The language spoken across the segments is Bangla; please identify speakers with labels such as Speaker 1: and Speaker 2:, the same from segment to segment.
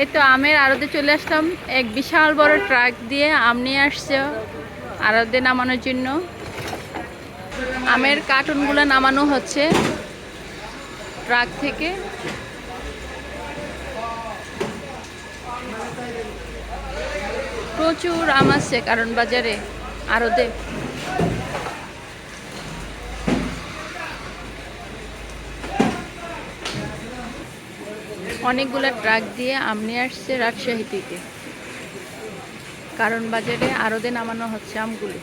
Speaker 1: এই তো আমের আড়তে চলে আসলাম। এক বিশাল বড় ট্রাক দিয়ে আম নিয়ে আসছে আড়তে নামানোর জন্য। আমের কার্টুনগুলো নামানো হচ্ছে ট্রাক থেকে। প্রচুর আম আসছে কারণ বাজারে আড়তে। অনেকগুলো ট্রাক দিয়ে আম নিয়ে আসছে রাজশাহী থেকে। কারণ বাজারে আরদে নামানো হচ্ছে আমগুলো।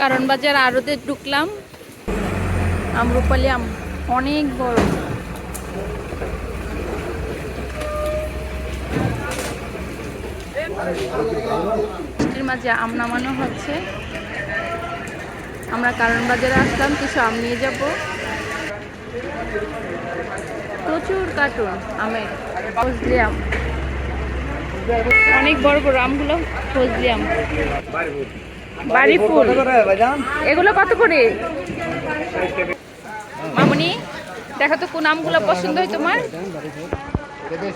Speaker 1: কারণ বাজার আরদে ঢুকলাম। আমরুপালি আম অনেক বড়। বৃষ্টির মাঝে আম নামানো হচ্ছে। আমরা কারণ বাজারে আসলাম, কিছু আম নিয়ে যাব। প্রচুর কার্টুন আমের ফজলি আম। অনেক বড় বড় আমগুলো, ফজলি আম। বাড়ি ফুল। এগুলো কত করে? মামনি, দেখো তো কোন আমগুলো পছন্দ হয় তোমার?
Speaker 2: এটা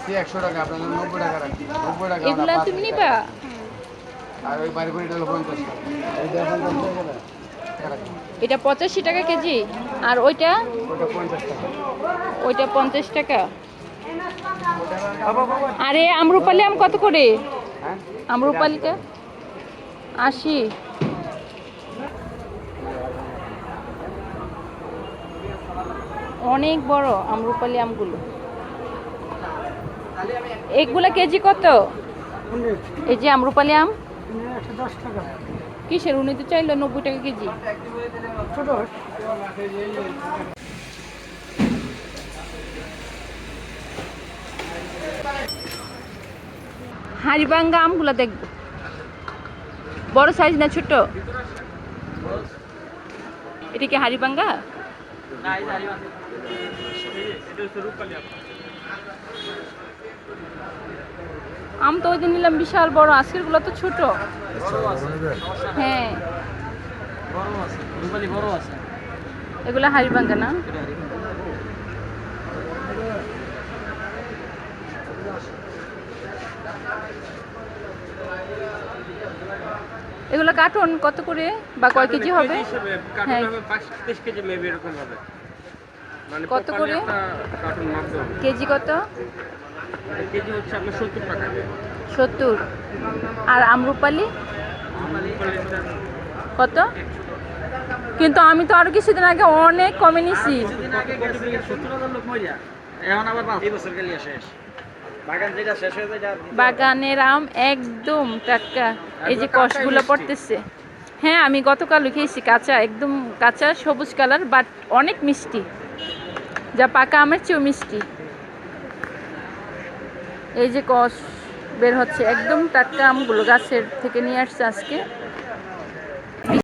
Speaker 1: এগুলো তুমি নিবা?
Speaker 2: আর ওই বাড়ি করে এটা পঞ্চাশ
Speaker 1: পঁচাশি টাকা কেজি? আর ওইটা?
Speaker 2: ওইটা পঞ্চাশ টাকা।
Speaker 1: ওইটা পঞ্চাশ টাকা। আরে আমরুপালি আম কত করে?
Speaker 2: হ্যাঁ?
Speaker 1: আমরুপালিটা? আশি। অনেক বড় আমরুপালি আমগুলো। এগুলা কেজি কত? এই যে আমরুপালি আম? কিসের? উনি তো চাইলো নব্বই টাকা কেজি। হাড়িবাঙ্গা আমগুলো দেখব বড় সাইজ না ছোট? এটা কি হাড়িবাঙ্গা? আম তো ওই দিন নিলাম বিশাল বড় আজকেরগুলো তো ছোট। হ্যাঁ। এগুলো হাড়িবাঙ্গা না? এগুলো কার্টুন কত করে বা কয় কেজি হবে? হ্যাঁ।
Speaker 3: মানে
Speaker 1: কত করে? কেজি কত?
Speaker 3: কেজি হচ্ছে আপনার সত্তর টাকা।
Speaker 1: সত্তর। আর আমরুপালি? কত? কিন্তু আমি তো আরও কিছুদিন আগে অনেক কমে নিছি।
Speaker 3: কিছুদিন আগে গেছে সত্তর হাজার লোক মরিয়া। এখন আবার পাঁচ এই বছর গেলে শেষ। বাগান যেটা শেষ হয়ে যায়
Speaker 1: বাগানের আম একদম টাটকা। এই যে কষগুলো পড়তেছে। হ্যাঁ আমি গতকাল খেয়েছি কাঁচা একদম কাঁচা সবুজ কালার বাট অনেক মিষ্টি। যা পাকা আমের চেয়েও মিষ্টি। এই যে কষ বের হচ্ছে একদম টাটকা আমগুলো গাছের থেকে নিয়ে আসছে আজকে।